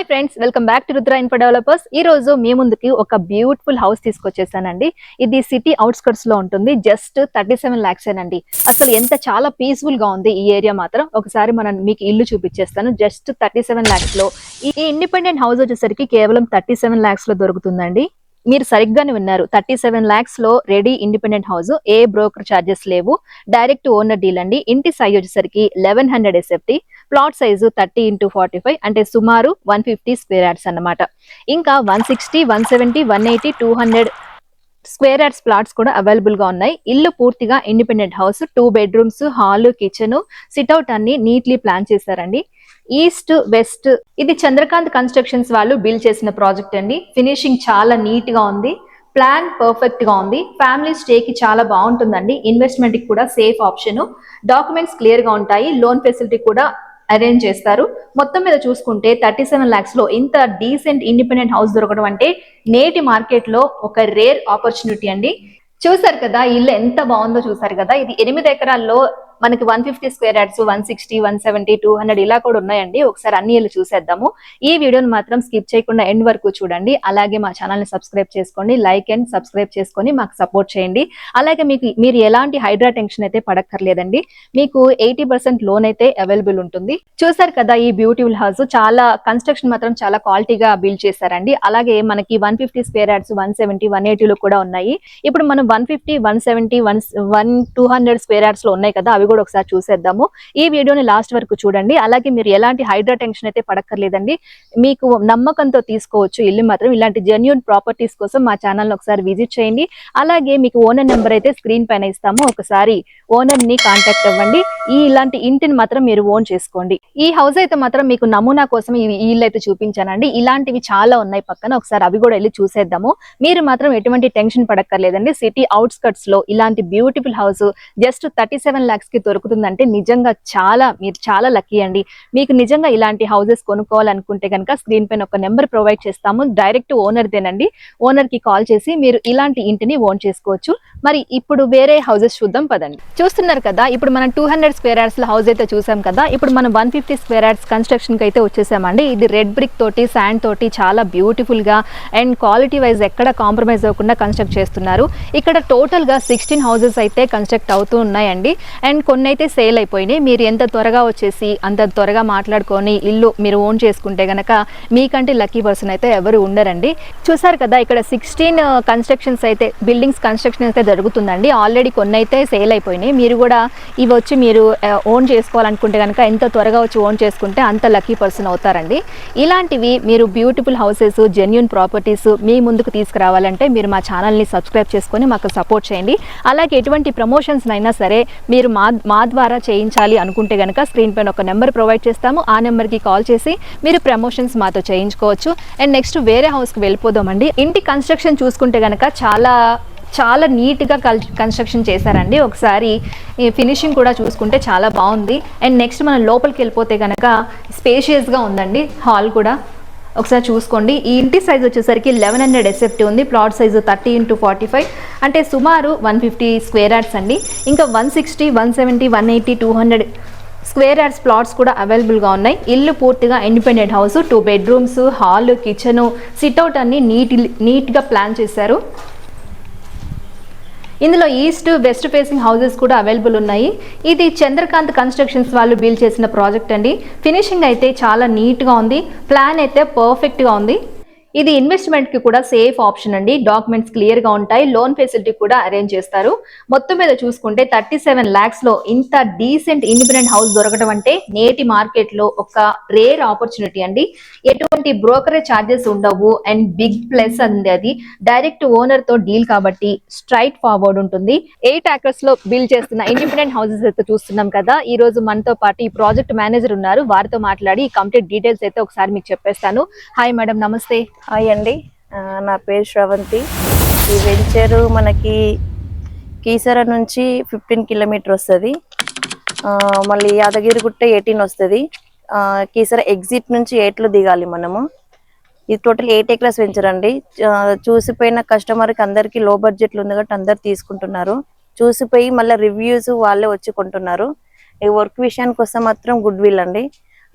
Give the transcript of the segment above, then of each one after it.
Hi friends welcome back to Rudra Info Developers ఈ రోజు మీ ముందుకి ఒక బ్యూటిఫుల్ హౌస్ తీసుకొచ్చేసానండి. ఇది సిటీ అవుట్స్కర్ట్స్లో ఉంటుంది. జస్ట్ థర్టీ సెవెన్ లాక్స్ అండి అసలు ఎంత చాలా పీస్ఫుల్గా ఉంది ఈ ఏరియా మాత్రం. ఒకసారి మనం మీకు ఇల్లు చూపించేస్తాను. జస్ట్ థర్టీ సెవెన్ లాక్స్లో. ఈ ఇండిపెండెంట్ హౌస్ వచ్చేసరికి కేవలం థర్టీ సెవెన్ లాక్స్లో దొరుకుతుందండి. మీరు సరిగ్గానే విన్నారు. థర్టీ సెవెన్ లాక్స్లో రెడీ ఇండిపెండెంట్ హౌస్ ఏ బ్రోకర్ చార్జెస్ లేవు. డైరెక్ట్ ఓనర్ డీల్ అండి. ఇంటి సైజ్ వచ్చేసరికి eleven hundred SFT plot size thirty into forty five అంటే సుమారు వన్ ఫిఫ్టీ స్క్వేర్ యార్డ్స్ అన్నమాట. ఇంకా one sixty one seventy one eighty two hundred square yards plots కూడా అవైలబుల్గా ఉన్నాయి. ఇల్లు పూర్తిగా independent house two bedrooms hall kitchen sit out అన్ని నీట్లీ ప్లాన్ చేశారండి. ఈస్ట్ వెస్ట్ ఇది చంద్రకాంత్ కన్స్ట్రక్షన్స్ వాళ్ళు బిల్డ్ చేసిన ప్రాజెక్ట్ అండి. ఫినిషింగ్ చాలా నీట్గా ఉంది. ప్లాన్ పర్ఫెక్ట్గా ఉంది. ఫ్యామిలీ స్టే కి చాలా బాగుంటుందండి. ఇన్వెస్ట్మెంట్కి కూడా సేఫ్ ఆప్షన్. డాక్యుమెంట్స్ క్లియర్గా ఉంటాయి. లోన్ ఫెసిలిటీ కూడా అరేంజ్ చేస్తారు. మొత్తం మీద చూసుకుంటే థర్టీ సెవెన్ లాక్స్లో ఇంత డీసెంట్ ఇండిపెండెంట్ హౌస్ దొరకడం అంటే నేటి మార్కెట్లో ఒక రేర్ ఆపర్చునిటీ అండి. చూసారు కదా ఇల్లు ఎంత బాగుందో చూసారు కదా. ఇది ఎనిమిది ఎకరాల్లో మనకి one fifty square yards one sixty one seventy two hundred ఇలా కూడా ఉన్నాయండి. ఒకసారి అన్ని ఇల్లు చూసేద్దాము. ఈ వీడియోని మాత్రం స్కిప్ చేయకుండా ఎండ్ వరకు చూడండి. అలాగే మా ఛానల్ని సబ్స్క్రైబ్ చేసుకోండి. లైక్ అండ్ సబ్స్క్రైబ్ చేసుకొని మాకు సపోర్ట్ చేయండి. అలాగే మీకు మీరు ఎలాంటి హైడ్రా టెన్షన్ అయితే పడక్కర్లేదండి. మీకు ఎయిటీ పర్సెంట్ లోన్ అయితే అవైలబుల్ ఉంటుంది. చూసారు కదా ఈ బ్యూటిఫుల్ హౌస్ చాలా కన్స్ట్రక్షన్ మాత్రం చాలా క్వాలిటీగా బిల్డ్ చేశారండి. అలాగే మనకి one fifty square yards one seventy one ఎయిటీలో కూడా ఉన్నాయి. ఇప్పుడు మనం one fifty one seventy one one two hundred square యార్డ్స్లో ఉన్నాయి కదా అవి కూడా ఒకసారి చూసేద్దాము. ఈ వీడియోని లాస్ట్ వరకు చూడండి. అలాగే మీరు ఎలాంటి హైడ్రా టెన్షన్ అయితే పడక్కర్లేదండి. మీకు నమ్మకంతో తీసుకోవచ్చు ఇల్లు మాత్రం. ఇలాంటి జెన్యున్ ప్రాపర్టీస్ కోసం మా ఛానల్ని ఒకసారి విజిట్ చేయండి. అలాగే మీకు ఓనర్ నెంబర్ అయితే స్క్రీన్ పైన ఇస్తాము. ఒకసారి ఓనర్ని కాంటాక్ట్ అవ్వండి. ఈ ఇలాంటి ఇంటిని మాత్రం మీరు ఓన్ చేసుకోండి. ఈ హౌస్ అయితే మాత్రం మీకు నమూనా కోసం ఈ ఇల్లు అయితే చూపించానండి. ఇలాంటివి చాలా ఉన్నాయి పక్కన. ఒకసారి అవి కూడా వెళ్ళి చూసేద్దాము. మీరు మాత్రం ఎటువంటి టెన్షన్ పడక్కర్లేదండి. సిటీ అవుట్స్కట్స్లో ఇలాంటి beautiful house just thirty seven లాక్స్కి దొరుకుతుందంటే నిజంగా చాలా మీరు చాలా లక్కీ అండి. మీకు నిజంగా ఇలాంటి హౌసెస్ కొనుక్కోవాలనుకుంటే కనుక స్క్రీన్ పైన ఒక నెంబర్ ప్రొవైడ్ చేస్తాము. డైరెక్ట్ ఓనర్ దేనండి. ఓనర్కి కాల్ చేసి మీరు ఇలాంటి ఇంటిని ఓన్ చేసుకోవచ్చు. మరి ఇప్పుడు వేరే హౌసెస్ చూద్దాం పదండి. చూస్తున్నారు కదా ఇప్పుడు మనం టూ హండ్రెడ్ స్క్వేర్ యార్డ్స్లో హౌస్ అయితే చూసాం కదా ఇప్పుడు మనం వన్ ఫిఫ్టీ స్క్వేర్ యార్డ్స్ కన్స్ట్రక్షన్కి అయితే వచ్చేసామండి. ఇది రెడ్ బ్రిక్ తోటి శాండ్ తోటి చాలా బ్యూటిఫుల్గా అండ్ క్వాలిటీ వైజ్ ఎక్కడ కాంప్రమైజ్ అవ్వకుండా కన్స్ట్రక్ట్ చేస్తున్నారు. ఇక్కడ టోటల్గా సిక్స్టీన్ హౌసెస్ అయితే కన్స్ట్రక్ట్ అవుతూ ఉన్నాయండి. అండ్ కొన్ని అయితే సేల్ అయిపోయినాయి. మీరు ఎంత త్వరగా వచ్చేసి అంత త్వరగా మాట్లాడుకొని ఇల్లు మీరు ఓన్ చేసుకుంటే గనక మీకంటే లక్కీ పర్సన్ అయితే ఎవరు ఉండరండి. చూసారు కదా ఇక్కడ సిక్స్టీన్ కన్స్ట్రక్షన్స్ uh, అయితే బిల్డింగ్స్ కన్స్ట్రక్షన్ అయితే జరుగుతుందండి. ఆల్రెడీ కొన్ని అయితే సేల్ అయిపోయినాయి. మీరు కూడా ఇవి వచ్చి మీరు uh, ఓన్ చేసుకోవాలనుకుంటే కనుక ఎంత త్వరగా వచ్చి ఓన్ చేసుకుంటే అంత లక్కీ పర్సన్ అవుతారండి. ఇలాంటివి మీరు బ్యూటిఫుల్ హౌసెస్ జెన్యున్ ప్రాపర్టీస్ మీ ముందుకు తీసుకురావాలంటే మీరు మా ఛానల్ని సబ్స్క్రైబ్ చేసుకొని మాకు సపోర్ట్ చేయండి. అలాగే ఎటువంటి ప్రమోషన్స్ అయినా సరే మీరు మా మా ద్వారా చేయించాలి అనుకుంటే కనుక స్క్రీన్ పైన ఒక నెంబర్ ప్రొవైడ్ చేస్తాము. ఆ నెంబర్కి కాల్ చేసి మీరు ప్రమోషన్స్ మాతో చేయించుకోవచ్చు. అండ్ నెక్స్ట్ వేరే హౌస్కి వెళ్ళిపోదామండి. ఇంటి కన్స్ట్రక్షన్ చూసుకుంటే కనుక చాలా చాలా నీట్గా కల్ కన్స్ట్రక్షన్ చేశారండి. ఒకసారి ఈ ఫినిషింగ్ కూడా చూసుకుంటే చాలా బాగుంది. అండ్ నెక్స్ట్ మనం లోపలికి వెళ్ళిపోతే కనుక స్పేషియస్గా ఉందండి. హాల్ కూడా. ఒకసారి చూసుకోండి. ఈ ఇంటి సైజ్ వచ్చేసరికి లెవెన్ హండ్రెడ్ ఎస్ఎఫ్టీ ఉంది. Plot size thirty into forty five అంటే సుమారు వన్ ఫిఫ్టీ స్క్వేర్ యార్డ్స్ అండి. ఇంకా one sixty one seventy one eighty two hundred square yards plots కూడా అవైలబుల్గా ఉన్నాయి. ఇల్లు పూర్తిగా independent house two bedrooms hall kitchen sit out అన్ని నీట్ నీట్గా ప్లాన్ చేశారు. ఇందులో ఈస్ట్ వెస్ట్ ఫేసింగ్ హౌసెస్ కూడా అవైలబుల్ ఉన్నాయి. ఇది చంద్రకాంత్ కన్స్ట్రక్షన్స్ వాళ్ళు బిల్డ్ చేసిన ప్రాజెక్ట్ అండి. ఫినిషింగ్ అయితే చాలా నీట్గా ఉంది. ప్లాన్ అయితే పర్ఫెక్ట్గా ఉంది. ఇది ఇన్వెస్ట్మెంట్కి కూడా సేఫ్ ఆప్షన్ అండి. డాక్యుమెంట్స్ క్లియర్గా ఉంటాయి. లోన్ ఫెసిలిటీ కూడా అరేంజ్ చేస్తారు. మొత్తం మీద చూసుకుంటే థర్టీ సెవెన్ లాక్స్లో ఇంత డీసెంట్ ఇండిపెండెంట్ హౌస్ దొరకడం అంటే నేటి మార్కెట్లో ఒక రేర్ ఆపర్చునిటీ అండి. ఎటువంటి బ్రోకరేజ్ ఛార్జెస్ ఉండవు. అండ్ బిగ్ ప్లస్ అంది అది. డైరెక్ట్ ఓనర్తో డీల్ కాబట్టి స్ట్రైట్ ఫార్వర్డ్ ఉంటుంది. ఎయిట్ ఏకర్స్లో బిల్డ్ చేస్తున్న ఇండిపెండెంట్ హౌసెస్ అయితే చూస్తున్నాం కదా. ఈ రోజు మనతో పాటు ఈ ప్రాజెక్ట్ మేనేజర్ ఉన్నారు. వారితో మాట్లాడి ఈ కంప్లీట్ డీటెయిల్స్ అయితే ఒకసారి మీకు చెప్పేస్తాను. హాయ్ మేడం నమస్తే. హాయ్ అండి. నా పేరు శ్రవంతి. ఈ వెంచరు మనకి కీసర నుంచి ఫిఫ్టీన్ కిలోమీటర్ వస్తుంది. మళ్ళీ యాదగిరిగుట్ట ఎయిటీన్ వస్తుంది. కీసర ఎగ్జిట్ నుంచి ఎయిట్లో దిగాలి మనము. ఇది టోటల్ ఎయిట్ ఎకర్స్ వెంచర్ అండి. చూసిపోయిన కస్టమర్కి అందరికీ లో బడ్జెట్లు ఉంది కాబట్టి అందరు తీసుకుంటున్నారు. చూసిపోయి మళ్ళీ రివ్యూస్ వాళ్ళే వచ్చి కొంటున్నారు. ఈ వర్క్ విషయానికి వస్తే మాత్రం గుడ్ విల్ అండి.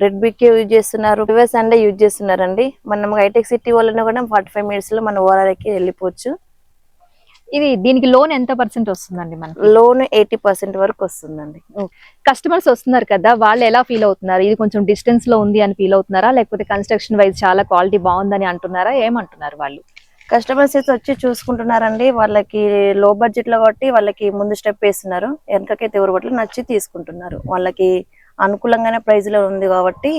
రెడ్ బిక్ యూజ్ చేస్తున్నారు? రివర్స్ అండే యూజ్ చేస్తున్నారండి. మనం హైటెక్ సిటీ వాళ్ళని కూడా ఫార్టీ ఫైవ్ మినిట్స్లో మన ఓఆర్ఆర్కి వెళ్ళిపోవచ్చు. ఇది దీనికి లోన్ ఎంత పర్సెంట్ వస్తుందండి మనకి? లోన్ ఎయిటీ పర్సెంట్ వరకు వస్తుందండి. కస్టమర్స్ వస్తున్నారు కదా వాళ్ళు ఎలా ఫీల్ అవుతున్నారు? ఇది కొంచెం డిస్టెన్స్లో ఉంది అని ఫీల్ అవుతున్నారా? లేకపోతే కన్స్ట్రక్షన్ వైజ్ చాలా క్వాలిటీ బాగుందని అంటున్నారా? ఏమంటున్నారు వాళ్ళు? కస్టమర్స్ అయితే వచ్చి చూసుకుంటున్నారండి. వాళ్ళకి లో బడ్జెట్లో కాబట్టి వాళ్ళకి ముందు స్టెప్ వేస్తున్నారు. వెనకకైతే ఎవరు పట్ల నచ్చి తీసుకుంటున్నారు. వాళ్ళకి అనుకూలంగానే ప్రైస్లో ఉంది కాబట్టి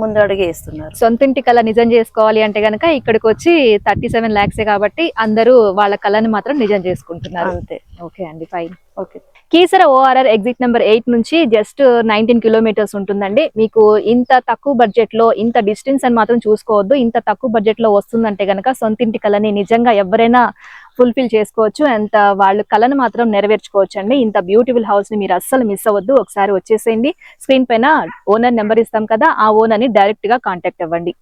ముందు అడిగి వేస్తున్నారు. సొంత ఇంటి కళ నిజం చేసుకోవాలి అంటే గనక ఇక్కడికి వచ్చి థర్టీ సెవెన్ లాక్సే కాబట్టి అందరూ వాళ్ళ కళని మాత్రం నిజం చేసుకుంటున్నారు. అంతే. ఓకే అండి fine okay. Keesara ORR exit number eight నుంచి జస్ట్ నైన్టీన్ కిలోమీటర్స్ ఉంటుందండి. మీకు ఇంత తక్కువ బడ్జెట్లో ఇంత డిస్టెన్స్ అని మాత్రం చూసుకోవద్దు. ఇంత తక్కువ బడ్జెట్లో వస్తుందంటే గనక సొంతింటి కళని నిజంగా ఎవరైనా ఫుల్ఫిల్ చేసుకోవచ్చు అంత వాళ్ళ కళను మాత్రం నెరవేర్చుకోవచ్చు అండి ఇంత బ్యూటిఫుల్ హౌస్ని మీరు అస్సలు మిస్ అవ్వద్దు. ఒకసారి వచ్చేసేయండి. స్క్రీన్ పైన ఓనర్ నెంబర్ ఇస్తాం కదా ఆ ఓనర్ని డైరెక్ట్గా కాంటాక్ట్ అవ్వండి.